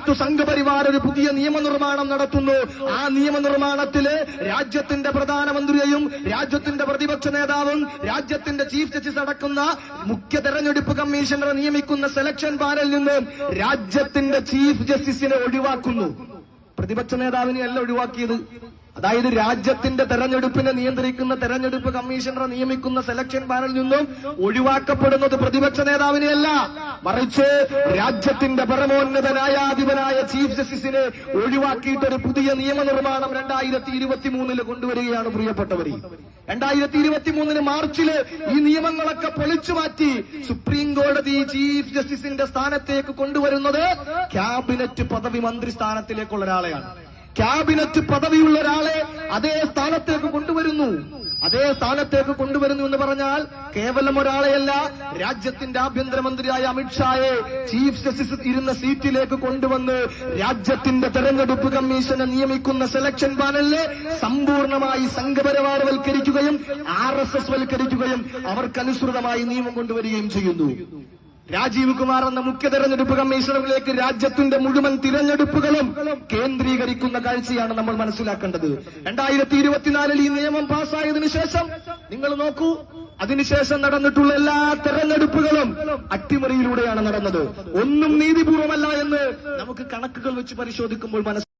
രാജ്യത്തു സംഘപരിവാർ ഒരു പുതിയ നിയമനിർമ്മാണം നടത്തുന്നു. ആ നിയമനിർമ്മാണത്തിൽ രാജ്യത്തിന്റെ പ്രധാനമന്ത്രിയെയും രാജ്യത്തിന്റെ പ്രതിപക്ഷ നേതാവും രാജ്യത്തിന്റെ ചീഫ് ജസ്റ്റിസ് അടക്കുന്ന മുഖ്യ തെരഞ്ഞെടുപ്പ് കമ്മീഷണറെ നിയമിക്കുന്ന സെലക്ഷൻ പാനലിൽ നിന്ന് രാജ്യത്തിന്റെ ചീഫ് ജസ്റ്റിസിനെ ഒഴിവാക്കുന്നു. പ്രതിപക്ഷ നേതാവിനെ അല്ല ഒഴിവാക്കിയത്. അതായത് രാജ്യത്തിന്റെ തെരഞ്ഞെടുപ്പിനെ നിയന്ത്രിക്കുന്ന തെരഞ്ഞെടുപ്പ് കമ്മീഷണറെ നിയമിക്കുന്ന സെലക്ഷൻ പാനലിൽ നിന്നും ഒഴിവാക്കപ്പെടുന്നത് പ്രതിപക്ഷ നേതാവിനെയല്ല. മറിച്ച് രാജ്യത്തിന്റെ പരമോന്നതനായ അധിപനായ ചീഫ് ജസ്റ്റിസിനെ ഒഴിവാക്കിയിട്ട് ഒരു പുതിയ നിയമനിർമ്മാണം രണ്ടായിരത്തി ഇരുപത്തി മൂന്നിൽ കൊണ്ടുവരികയാണ് പ്രിയപ്പെട്ടവർ. രണ്ടായിരത്തി ഇരുപത്തി മൂന്നിന് മാർച്ചിൽ ഈ നിയമങ്ങളൊക്കെ പൊളിച്ചു മാറ്റി സുപ്രീം കോടതി ചീഫ് ജസ്റ്റിസിന്റെ സ്ഥാനത്തേക്ക് കൊണ്ടുവരുന്നത് ക്യാബിനറ്റ് പദവി മന്ത്രി സ്ഥാനത്തിലേക്കുള്ള ഒരാളെയാണ്. ക്യാബിനറ്റ് പദവിയുള്ള ഒരാളെ അതേ സ്ഥാനത്തേക്ക് കൊണ്ടുവരുന്നു. അതേ സ്ഥാനത്തേക്ക് കൊണ്ടുവരുന്നു എന്ന് പറഞ്ഞാൽ കേവലം ഒരാളെയല്ല രാജ്യത്തിന്റെ ആഭ്യന്തരമന്ത്രിയായ അമിത്ഷായെ ചീഫ് ജസ്റ്റിസ് ഇരുന്ന സീറ്റിലേക്ക് കൊണ്ടുവന്ന് രാജ്യത്തിന്റെ തെരഞ്ഞെടുപ്പ് കമ്മീഷനെ നിയമിക്കുന്ന സെലക്ഷൻ പാനലിനെ സമ്പൂർണമായി സംഘപരിവാരവൽക്കരിക്കുകയും ആർ എസ് എസ് വൽക്കരിക്കുകയും അവർക്കനുസൃതമായി നിയമം കൊണ്ടുവരികയും ചെയ്യുന്നു. രാജീവ് കുമാർ എന്ന മുഖ്യ തെരഞ്ഞെടുപ്പ് കമ്മീഷണറിലേക്ക് രാജ്യത്തിന്റെ മുഴുവൻ തിരഞ്ഞെടുപ്പുകളും കേന്ദ്രീകരിക്കുന്ന കാഴ്ചയാണ് നമ്മൾ മനസ്സിലാക്കേണ്ടത്. രണ്ടായിരത്തി ഇരുപത്തിനാലിൽ ഈ നിയമം പാസ്സായതിനു ശേഷം നിങ്ങൾ നോക്കൂ അതിനുശേഷം നടന്നിട്ടുള്ള എല്ലാ തെരഞ്ഞെടുപ്പുകളും അട്ടിമറിയിലൂടെയാണ് നടന്നത്. ഒന്നും നീതിപൂർവമല്ല എന്ന് നമുക്ക് കണക്കുകൾ വെച്ച് പരിശോധിക്കുമ്പോൾ മനസ്സിലാക്കും